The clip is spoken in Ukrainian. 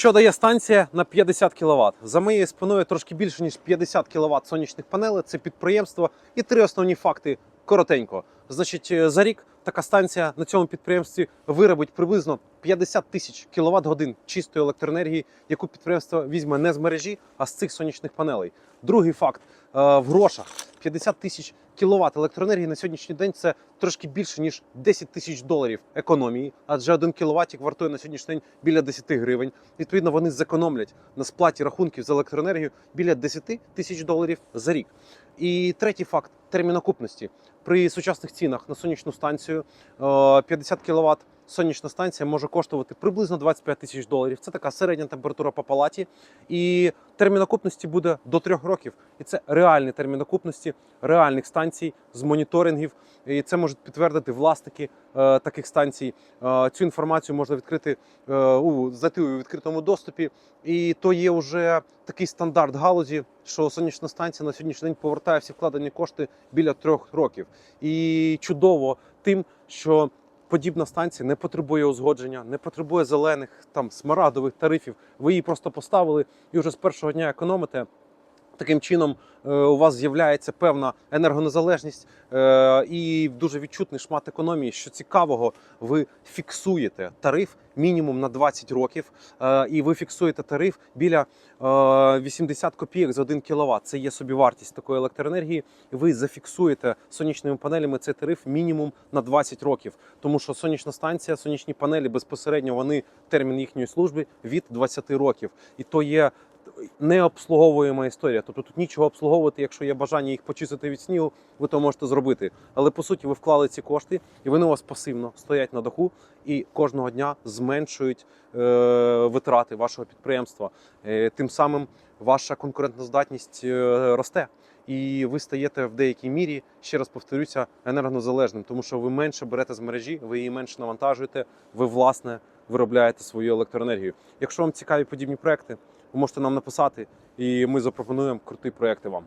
Що дає станція на 50 кВт? За моєю спиною трошки більше ніж 50 кВт сонячних панелей. Це підприємство і три основні факти коротенько. Значить, е, за рік така станція на цьому підприємстві виробить приблизно 50 тисяч кВт годин чистої електроенергії, яку підприємство візьме не з мережі, а з цих сонячних панелей. Другий факт е, в грошах 50 тисяч кВт електроенергії на сьогоднішній день це трошки більше ніж 10 тисяч доларів економії, адже один кВт вартує на сьогоднішній день біля 10 гривень. Відповідно, вони зекономлять на сплаті рахунків за електроенергію біля 10 тисяч доларів за рік. І третій факт термін окупності. При сучасних цінах на сонячну станцію е, 50 кВт сонячна станція може коштувати приблизно 25 тисяч доларів. Це така середня температура по палаті. І термін окупності буде до 3 років. І це реальний термін окупності реальних станцій з моніторингів. І це можуть підтвердити власники е, таких станцій. Е, цю інформацію можна відкрити е, у знайти у відкритому доступі. І то є вже такий стандарт галузі, що сонячна станція на сьогоднішній день повертає всі вкладені кошти біля трьох років. І чудово тим, що подібна станція не потребує узгодження, не потребує зелених там смарадових тарифів. Ви її просто поставили і вже з першого дня економите. Таким чином е, у вас з'являється певна енергонезалежність е, і дуже відчутний шмат економії. Що цікавого, ви фіксуєте тариф мінімум на 20 років, е, і ви фіксуєте тариф біля е, 80 копійок за 1 кВт. Це є собівартість такої електроенергії. Ви зафіксуєте сонячними панелями цей тариф мінімум на 20 років. Тому що сонячна станція, сонячні панелі безпосередньо вони термін їхньої служби від 20 років, і то є необслуговуєма історія. Тобто тут нічого обслуговувати, якщо є бажання їх почистити від снігу, ви то можете зробити. Але по суті, ви вклали ці кошти, і вони у вас пасивно стоять на даху і кожного дня зменшують е, витрати вашого підприємства. Е, тим самим ваша конкурентноздатність е, росте. І ви стаєте в деякій мірі, ще раз повторюся, енергонезалежним, тому що ви менше берете з мережі, ви її менше навантажуєте, ви власне виробляєте свою електроенергію. Якщо вам цікаві подібні проекти, ви можете нам написати, і ми запропонуємо круті проекти вам.